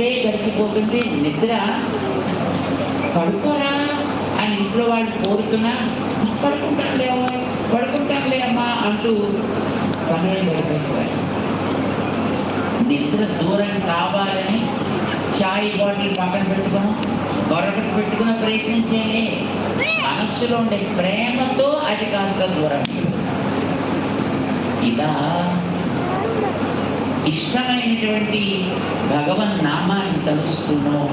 పూటే గడిచిపోతుంది నిద్ర పడుకోరా అని ఇంట్లో వాళ్ళు కోరుతున్నా పడుకుంటానులే పడుకుంటాంలే పడుకుంటానులే అమ్మా అంటూ సమయం గడిపేస్తారు. నిద్ర దూరం కావాలని చాయ్ బాటిల్ పక్కన పెట్టుకుని మరొకటి పెట్టుకున్న ప్రయత్నించేనే మనస్సులో ఉండే ప్రేమతో అది కాస్త దూరం ఇలా ఇష్టమైనటువంటి భగవన్ నామాన్ని తలుస్తున్నో.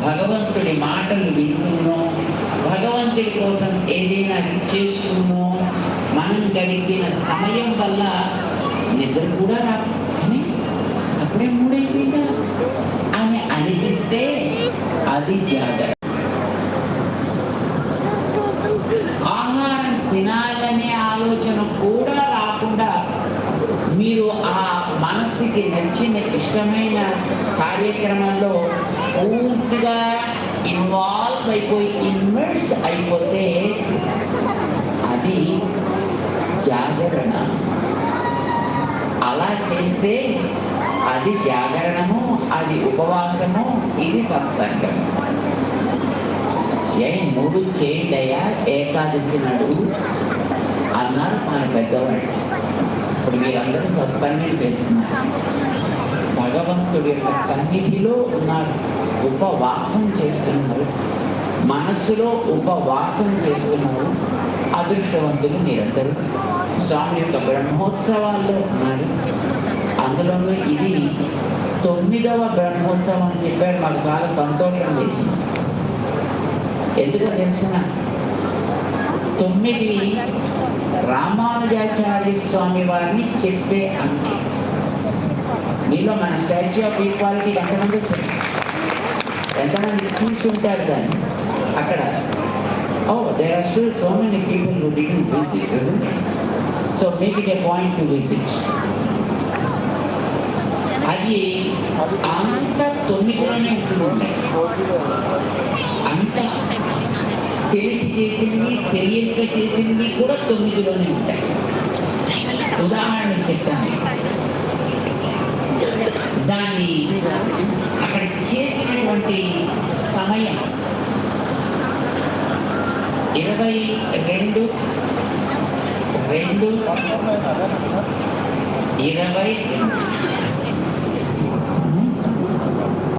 భగవంతుడి మాటలు వింటున్నో భగవంతుడి కోసం ఏదైనా చేస్తున్నో. మనం గడిపిన సమయం వల్ల నిద్ర కూడా రా అప్పుడే మూడైపోయిందా? అని అనిపిస్తే అది జాగ్రత్త. ఆహారం తినాలనే ఆలోచన కూడా రాకుండా మీరు ఆ మనస్సుకి నచ్చిన ఇష్టమైన కార్యక్రమంలో పూర్తిగా ఇన్వాల్వ్ అయిపోయి ఇన్వర్స్ అయిపోతే అది జాగరణ. అలా చేస్తే అది జాగరణము అది ఉపవాసము ఇది సత్సంగము ఏ మూడు చేయండియా ఏకాదశి నాడు అన్నారు మన పెద్దవాళ్ళు. ఇప్పుడు సత్సంగం చేస్తున్నారు భగవంతుడి యొక్క సన్నిధిలో ఉన్నారు ఉపవాసం చేస్తున్నారు మనస్సులో ఉపవాసం చేస్తున్నారు. అదృష్టవంతులు మీరందరూ. స్వామి యొక్క బ్రహ్మోత్సవాల్లో ఉన్నారు. అందులోనూ ఇది తొమ్మిదవ బ్రహ్మోత్సవం అని చెప్పాడు. మాకు చాలా సంతోషం వేసింది. ఎందుకో తెలిసిన తొమ్మిది రామానుజాచార్య స్వామి వారిని చెప్పే అంకె. మీలో మన స్టాచ్యూ ఆఫ్ ఈక్వాలిటీ ఎంతమంది వచ్చారు? ఎంతమంది చూసి ఉంటారు దాన్ని? అక్కడ. ఓ there are still so many people who didn't visit so make it a point to visit అది అంత తొమ్మిదిలోనే ఉంటుంది అంత. తెలిసి చేసింది తెలియక చేసింది కూడా తొమ్మిదిలోనే ఉంటాయి. ఉదాహరణ చెప్తాను. దాన్ని అక్కడ చేసినటువంటి సమయం ఇరవై రెండు రెండు ఇరవై